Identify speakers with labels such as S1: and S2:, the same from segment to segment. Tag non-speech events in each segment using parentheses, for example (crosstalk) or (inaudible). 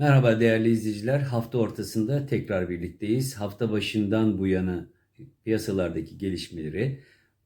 S1: Merhaba değerli izleyiciler. Hafta ortasında tekrar birlikteyiz. Hafta başından bu yana piyasalardaki gelişmeleri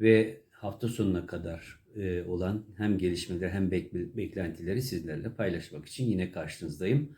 S1: ve hafta sonuna kadar e, olan hem gelişmeler hem bek- beklentileri sizlerle paylaşmak için yine karşınızdayım.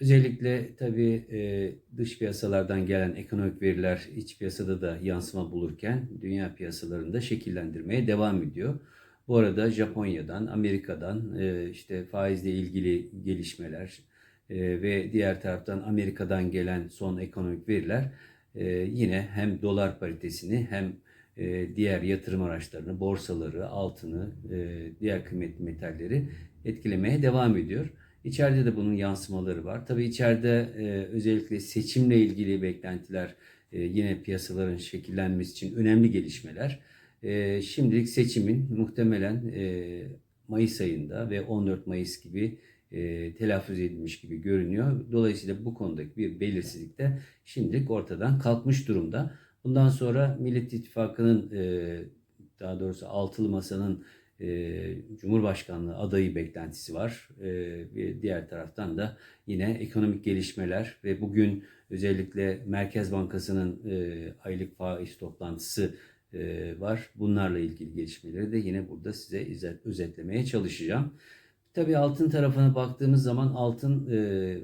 S1: Özellikle tabii e, dış piyasalardan gelen ekonomik veriler iç piyasada da yansıma bulurken dünya piyasalarında şekillendirmeye devam ediyor. Bu arada Japonya'dan, Amerika'dan e, işte faizle ilgili gelişmeler e, ve diğer taraftan Amerika'dan gelen son ekonomik veriler e, yine hem dolar paritesini hem e, diğer yatırım araçlarını, borsaları, altını, e, diğer kıymetli metalleri etkilemeye devam ediyor. İçeride de bunun yansımaları var. Tabii içeride özellikle seçimle ilgili beklentiler yine piyasaların şekillenmesi için önemli gelişmeler. Şimdilik seçimin muhtemelen Mayıs ayında ve 14 Mayıs gibi e, telaffuz edilmiş gibi görünüyor. Dolayısıyla bu konudaki bir belirsizlik de şimdilik ortadan kalkmış durumda. Bundan sonra Millet İttifakı'nın e, daha doğrusu altılı masanın e, Cumhurbaşkanlığı adayı beklentisi var. E, ve diğer taraftan da yine ekonomik gelişmeler ve bugün özellikle Merkez Bankası'nın e, aylık faiz toplantısı e, var. Bunlarla ilgili gelişmeleri de yine burada size özetlemeye çalışacağım. Tabii altın tarafına baktığımız zaman altın e,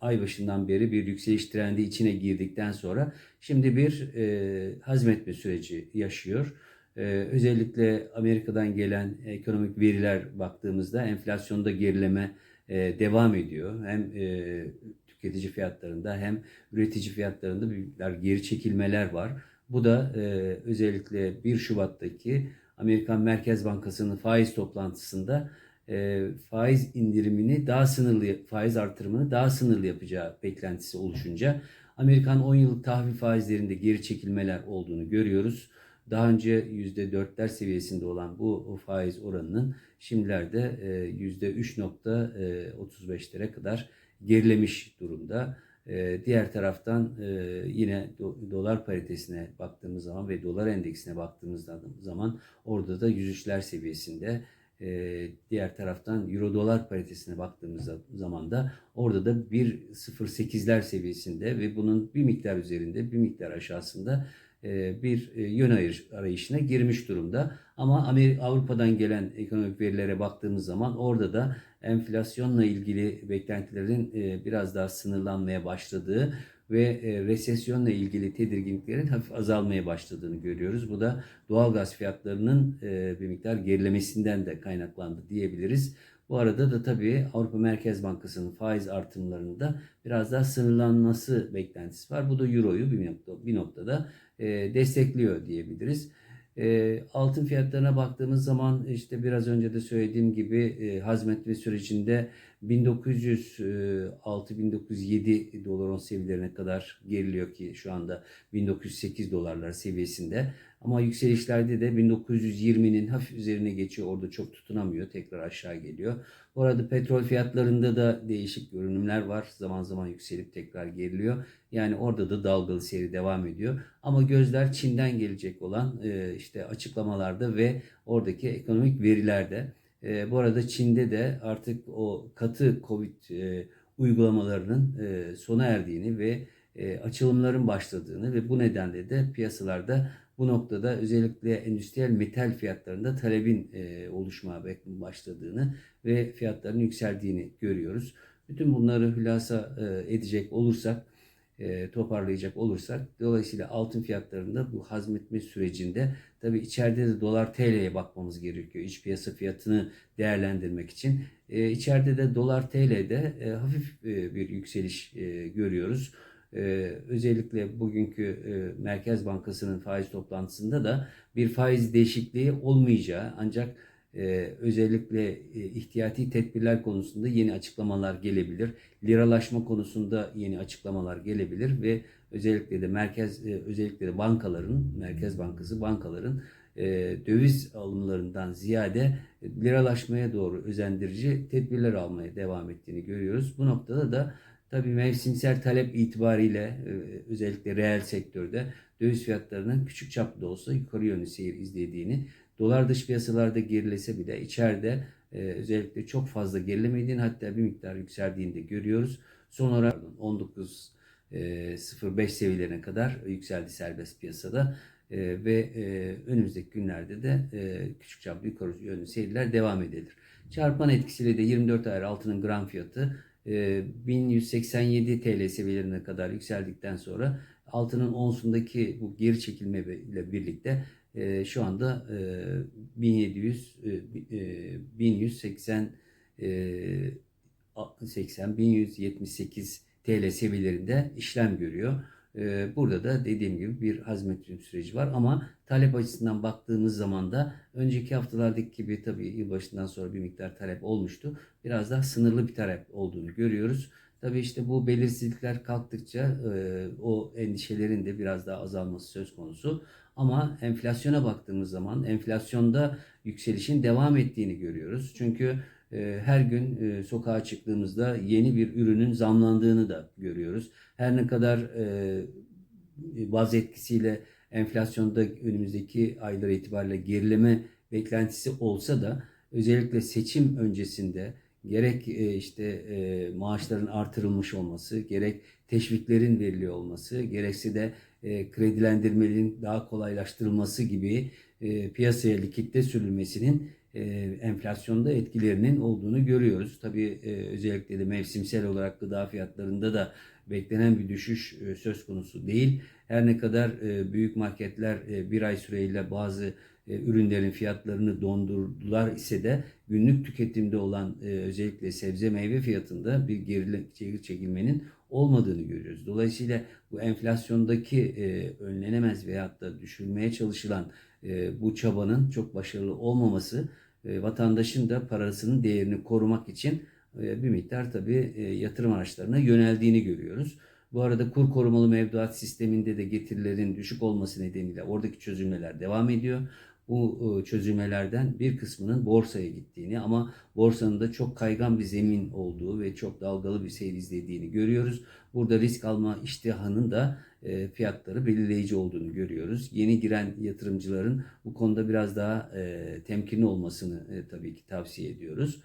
S1: ay başından beri bir yükseliş trendi içine girdikten sonra şimdi bir e, hazmetme süreci yaşıyor. E, özellikle Amerika'dan gelen ekonomik veriler baktığımızda enflasyonda gerileme e, devam ediyor. Hem e, tüketici fiyatlarında hem üretici fiyatlarında büyükler geri çekilmeler var. Bu da e, özellikle 1 Şubat'taki Amerikan Merkez Bankası'nın faiz toplantısında e, faiz indirimini daha sınırlı, faiz artırımını daha sınırlı yapacağı beklentisi oluşunca Amerikan 10 yıllık tahvil faizlerinde geri çekilmeler olduğunu görüyoruz. Daha önce %4'ler seviyesinde olan bu faiz oranının şimdilerde e, %3.35'lere kadar gerilemiş durumda. E, Diğer taraftan e, yine do- dolar paritesine baktığımız zaman ve dolar endeksine baktığımız zaman orada da 103'ler seviyesinde. E, Diğer taraftan euro dolar paritesine baktığımız zaman da orada da 1.08'ler seviyesinde ve bunun bir miktar üzerinde bir miktar aşağısında e, bir e, yön arayışına girmiş durumda. Ama Avrupa'dan gelen ekonomik verilere baktığımız zaman orada da enflasyonla ilgili beklentilerin e, biraz daha sınırlanmaya başladığı ve e, resesyonla ilgili tedirginliklerin hafif azalmaya başladığını görüyoruz. Bu da doğalgaz fiyatlarının e, bir miktar gerilemesinden de kaynaklandı diyebiliriz. Bu arada da tabii Avrupa Merkez Bankası'nın faiz artımlarında biraz daha sınırlanması beklentisi var. Bu da Euro'yu bir noktada e, destekliyor diyebiliriz. E, altın fiyatlarına baktığımız zaman işte biraz önce de söylediğim gibi e, hazmetme sürecinde 1906-1907 dolar on seviyelerine kadar geriliyor ki şu anda 1908 dolarlar seviyesinde. Ama yükselişlerde de 1920'nin hafif üzerine geçiyor. Orada çok tutunamıyor. Tekrar aşağı geliyor. Bu arada petrol fiyatlarında da değişik görünümler var. Zaman zaman yükselip tekrar geriliyor. Yani orada da dalgalı seyri devam ediyor. Ama gözler Çin'den gelecek olan e, işte açıklamalarda ve oradaki ekonomik verilerde. E, bu arada Çin'de de artık o katı Covid e, uygulamalarının sona erdiğini ve açılımların başladığını ve bu nedenle de piyasalarda bu noktada özellikle endüstriyel metal fiyatlarında talebin e, oluşmaya başladığını ve fiyatların yükseldiğini görüyoruz. Bütün bunları hülasa e, edecek olursak, e, toparlayacak olursak, dolayısıyla altın fiyatlarında bu hazmetme sürecinde tabii içeride de dolar TL'ye bakmamız gerekiyor. İç piyasa fiyatını değerlendirmek için. E, içeride de dolar TL'de e, hafif e, bir yükseliş e, görüyoruz. Ee, özellikle bugünkü e, Merkez Bankası'nın faiz toplantısında da bir faiz değişikliği olmayacağı ancak e, özellikle e, ihtiyati tedbirler konusunda yeni açıklamalar gelebilir. Liralaşma konusunda yeni açıklamalar gelebilir ve özellikle de merkez e, özellikle de bankaların Merkez Bankası bankaların e, döviz alımlarından ziyade liralaşmaya doğru özendirici tedbirler almaya devam ettiğini görüyoruz. Bu noktada da Tabii mevsimsel talep itibariyle e, özellikle reel sektörde döviz fiyatlarının küçük çaplı da olsa yukarı yönlü seyir izlediğini, dolar dış piyasalarda gerilese bile içeride e, özellikle çok fazla gerilemediğini hatta bir miktar yükseldiğini de görüyoruz. Son olarak 19 e, 05 seviyelerine kadar yükseldi serbest piyasada ve önümüzdeki günlerde de küçük çaplı yukarı yönlü seyirler devam edilir. Çarpan etkisiyle de 24 ayar altının gram fiyatı 1187 TL seviyelerine kadar yükseldikten sonra altının onsundaki bu geri çekilme ile birlikte e, şu anda e, 1700 e, e, 1180 e, 80 1178 TL seviyelerinde işlem görüyor. E, Burada da dediğim gibi bir hazmetrim süreci var ama talep açısından baktığımız zaman da önceki haftalardaki gibi tabii yılbaşından sonra bir miktar talep olmuştu. Biraz daha sınırlı bir talep olduğunu görüyoruz. Tabii işte bu belirsizlikler kalktıkça e, o endişelerin de biraz daha azalması söz konusu. Ama enflasyona baktığımız zaman enflasyonda yükselişin devam ettiğini görüyoruz. Çünkü her gün e, sokağa çıktığımızda yeni bir ürünün zamlandığını da görüyoruz. Her ne kadar e, baz etkisiyle enflasyonda önümüzdeki aylar itibariyle gerileme beklentisi olsa da özellikle seçim öncesinde gerek e, işte maaşların artırılmış olması, gerek teşviklerin veriliyor olması, gerekse de kredilendirmenin daha kolaylaştırılması gibi piyasaya likitte sürülmesinin e, enflasyonda etkilerinin olduğunu görüyoruz. Tabii e, özellikle de mevsimsel olarak gıda fiyatlarında da beklenen bir düşüş e, söz konusu değil. Her ne kadar e, büyük marketler e, bir ay süreyle bazı e, ürünlerin fiyatlarını dondurdular ise de günlük tüketimde olan e, özellikle sebze meyve fiyatında bir geri çekilmenin olmadığını görüyoruz. Dolayısıyla bu enflasyondaki e, önlenemez veyahut da düşürmeye çalışılan e, bu çabanın çok başarılı olmaması e, vatandaşın da parasının değerini korumak için e, bir miktar tabii e, yatırım araçlarına yöneldiğini görüyoruz. Bu arada kur korumalı mevduat sisteminde de getirilerin düşük olması nedeniyle oradaki çözülmeler devam ediyor. Bu e, çözülmelerden bir kısmının borsaya gittiğini ama borsanın da çok kaygan bir zemin olduğu ve çok dalgalı bir seyir izlediğini görüyoruz. Burada risk alma iştihının da e, fiyatları belirleyici olduğunu görüyoruz. Yeni giren yatırımcıların bu konuda biraz daha e, temkinli olmasını tabii ki tavsiye ediyoruz.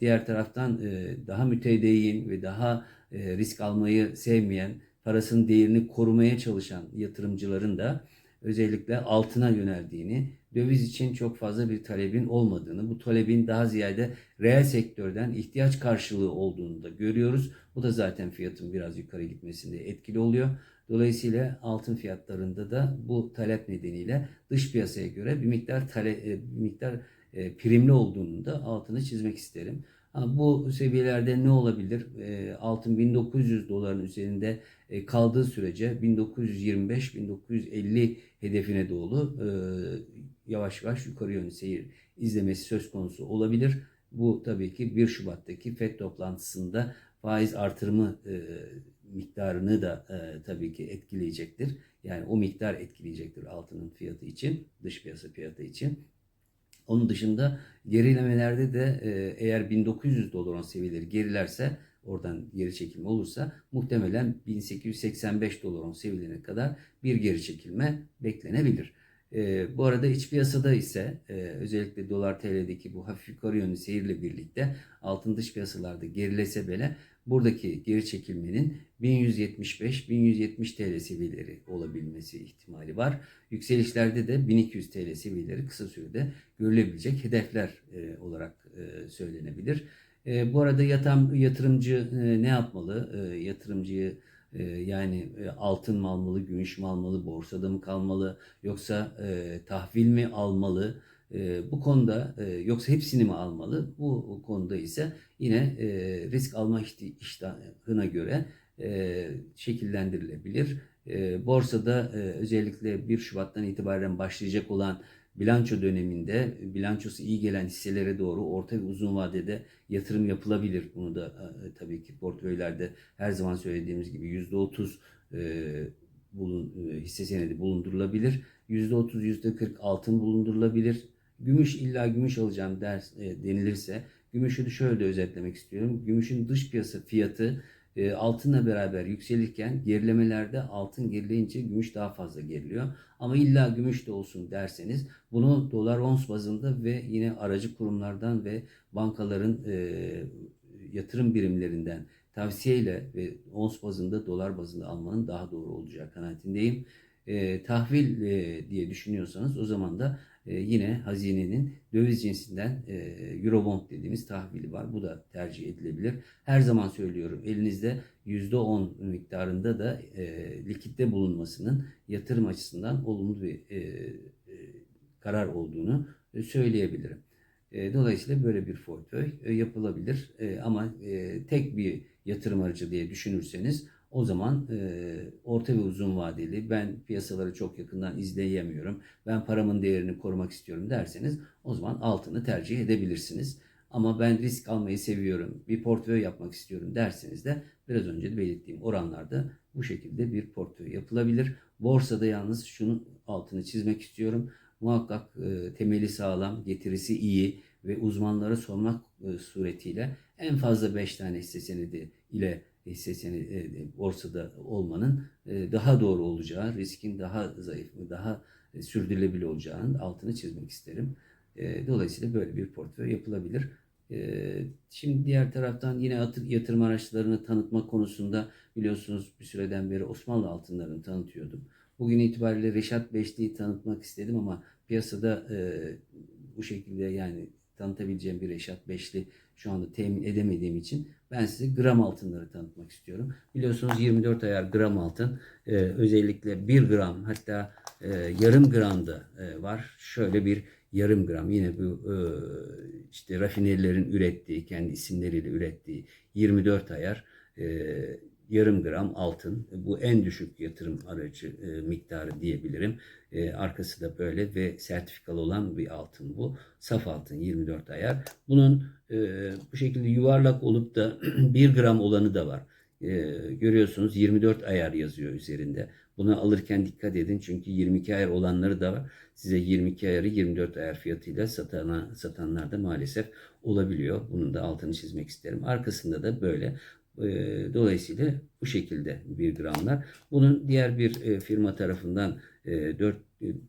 S1: Diğer taraftan daha mütedeyyin ve daha risk almayı sevmeyen, parasının değerini korumaya çalışan yatırımcıların da özellikle altına yöneldiğini, döviz için çok fazla bir talebin olmadığını, bu talebin daha ziyade reel sektörden ihtiyaç karşılığı olduğunu da görüyoruz. Bu da zaten fiyatın biraz yukarı gitmesinde etkili oluyor. Dolayısıyla altın fiyatlarında da bu talep nedeniyle dış piyasaya göre bir miktar tale, bir miktar e, primli olduğunu da altını çizmek isterim. Bu seviyelerde ne olabilir? E, altın 1900 doların üzerinde e, kaldığı sürece 1925-1950 hedefine doğru yavaş yavaş yukarı yönlü seyir izlemesi söz konusu olabilir. Bu tabii ki 1 Şubat'taki FED toplantısında faiz artırımı miktarını da tabii ki etkileyecektir. Yani o miktar etkileyecektir altının fiyatı için, dış piyasa fiyatı için. Onun dışında gerilemelerde de e, eğer 1900 dolar seviyeleri gerilerse oradan geri çekilme olursa muhtemelen 1885 dolar seviyelerine kadar bir geri çekilme beklenebilir. E, bu arada iç piyasada ise e, özellikle dolar TL'deki bu hafif yukarı yönlü seyirle birlikte altın dış piyasalarda gerilese bile buradaki geri çekilmenin 1175-1170 TL seviyeleri olabilmesi ihtimali var. Yükselişlerde de 1200 TL seviyeleri kısa sürede görülebilecek hedefler e, olarak e, söylenebilir. E, bu arada yatan, yatırımcı e, ne yapmalı? E, yatırımcıyı e, yani e, altın mı almalı, gümüş mü almalı, borsada mı kalmalı, yoksa e, tahvil mi almalı? E, bu konuda e, yoksa hepsini mi almalı? Bu konuda ise yine e, risk alma iştahına göre e, şekillendirilebilir. Borsada özellikle 1 Şubat'tan itibaren başlayacak olan bilanço döneminde bilançosu iyi gelen hisselere doğru orta ve uzun vadede yatırım yapılabilir. Bunu da tabii ki portföylerde her zaman söylediğimiz gibi %30 e, bulun, hisse senedi bulundurulabilir. %30, %40 altın bulundurulabilir. Gümüş illa gümüş alacağım ders, e, denilirse gümüşü de şöyle özetlemek istiyorum. Gümüşün dış piyasa fiyatı e, altınla beraber yükselirken gerilemelerde altın gerileyince gümüş daha fazla geriliyor. Ama illa gümüş de olsun derseniz bunu dolar ons bazında ve yine aracı kurumlardan ve bankaların e, yatırım birimlerinden tavsiyeyle ve ons bazında dolar bazında almanın daha doğru olacağı kanaatindeyim. E, tahvil e, diye düşünüyorsanız o zaman da yine hazinenin döviz cinsinden e, Eurobond dediğimiz tahvili var. Bu da tercih edilebilir. Her zaman söylüyorum elinizde %10 miktarında da e, likitte bulunmasının yatırım açısından olumlu bir e, karar olduğunu söyleyebilirim. Dolayısıyla böyle bir portföy yapılabilir. Ama tek bir yatırım aracı diye düşünürseniz o zaman e, orta ve uzun vadeli ben piyasaları çok yakından izleyemiyorum. Ben paramın değerini korumak istiyorum derseniz o zaman altını tercih edebilirsiniz. Ama ben risk almayı seviyorum, bir portföy yapmak istiyorum derseniz de biraz önce de belirttiğim oranlarda bu şekilde bir portföy yapılabilir. Borsada yalnız şunu altını çizmek istiyorum. Muhakkak e, temeli sağlam, getirisi iyi ve uzmanlara sormak e, suretiyle en fazla 5 tane hisse senedi ile hisse senedi e, borsada olmanın e, daha doğru olacağı, riskin daha zayıf, daha e, sürdürülebilir olacağının altını çizmek isterim. E, Dolayısıyla böyle bir portföy yapılabilir. E, Şimdi diğer taraftan yine atı- yatırım araçlarını tanıtma konusunda biliyorsunuz bir süreden beri Osmanlı altınlarını tanıtıyordum. Bugün itibariyle Reşat Beşli'yi tanıtmak istedim ama piyasada e, bu şekilde yani tanıtabileceğim bir Reşat Beşli şu anda temin edemediğim için ben size gram altınları tanıtmak istiyorum. Biliyorsunuz 24 ayar gram altın e, özellikle 1 gram hatta e, yarım gramda e, var. Şöyle bir yarım gram yine bu e, işte rafinerilerin ürettiği kendi isimleriyle ürettiği 24 ayar e, yarım gram altın. Bu en düşük yatırım aracı e, miktarı diyebilirim. E, arkası da böyle ve sertifikalı olan bir altın bu. Saf altın 24 ayar. Bunun e, bu şekilde yuvarlak olup da (clears throat) 1 gram olanı da var. E, görüyorsunuz 24 ayar yazıyor üzerinde. Bunu alırken dikkat edin çünkü 22 ayar olanları da var. Size 22 ayarı 24 ayar fiyatıyla satana, satanlar da maalesef olabiliyor. Bunun da altını çizmek isterim. Arkasında da böyle. E, Dolayısıyla bu şekilde 1 gramlar. Bunun diğer bir e, firma tarafından e, 4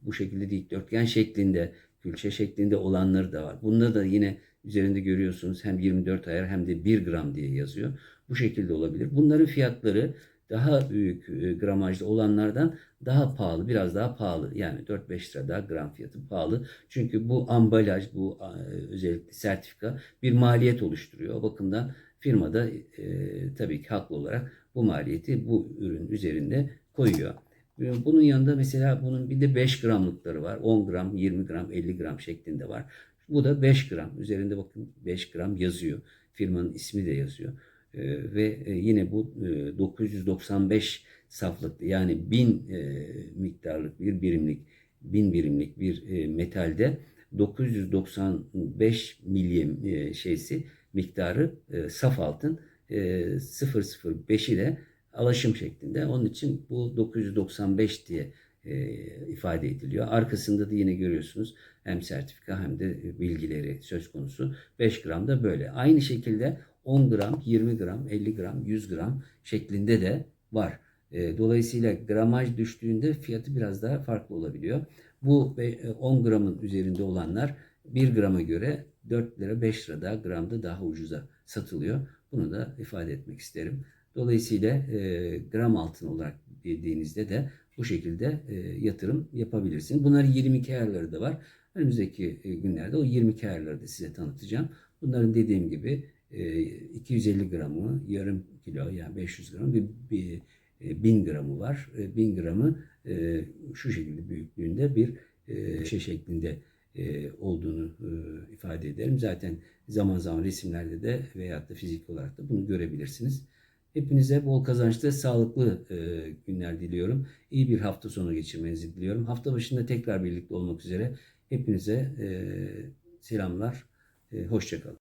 S1: bu şekilde dikdörtgen şeklinde, külçe şeklinde olanları da var. Bunda da yine üzerinde görüyorsunuz hem 24 ayar hem de 1 gram diye yazıyor. Bu şekilde olabilir. Bunların fiyatları daha büyük e, gramajlı olanlardan daha pahalı, biraz daha pahalı. Yani 4-5 lira daha gram fiyatı pahalı. Çünkü bu ambalaj, bu özellikle sertifika bir maliyet oluşturuyor. O bakımdan firma da e, tabii ki haklı olarak bu maliyeti bu ürün üzerinde koyuyor. E, Bunun yanında mesela bunun bir de 5 gramlıkları var. 10 gram, 20 gram, 50 gram şeklinde var. Bu da 5 gram. Üzerinde bakın 5 gram yazıyor. Firmanın ismi de yazıyor. E, ve e, yine bu e, 995 saflıklı yani 1000 e, miktarlık bir birimlik 1000 birimlik bir e, metalde 995 milim e, şeysi miktarı e, saf altın e, 005 ile alaşım şeklinde. Onun için bu 995 diye e, ifade ediliyor. Arkasında da yine görüyorsunuz hem sertifika hem de bilgileri söz konusu. 5 gram da böyle. Aynı şekilde 10 gram, 20 gram, 50 gram, 100 gram şeklinde de var. E, dolayısıyla gramaj düştüğünde fiyatı biraz daha farklı olabiliyor. Bu e, 10 gramın üzerinde olanlar 1 grama göre 4 lira 5 lira daha gramda daha ucuza satılıyor. Bunu da ifade etmek isterim. Dolayısıyla e, gram altın olarak bildiğinizde de bu şekilde e, yatırım yapabilirsiniz. Bunların 22 ayarları da var. Önümüzdeki e, günlerde o 22 ayarları da size tanıtacağım. Bunların dediğim gibi e, 250 gramı, yarım kilo yani 500 gram bir, bir e, 1000 gramı var. E, 1000 gramı e, şu şekilde büyüklüğünde bir e, şey şeklinde olduğunu ifade ederim. Zaten zaman zaman resimlerde de veyahut da fizik olarak da bunu görebilirsiniz. Hepinize bol kazançlı, sağlıklı günler diliyorum. İyi bir hafta sonu geçirmenizi diliyorum. Hafta başında tekrar birlikte olmak üzere. Hepinize selamlar. Hoşçakalın.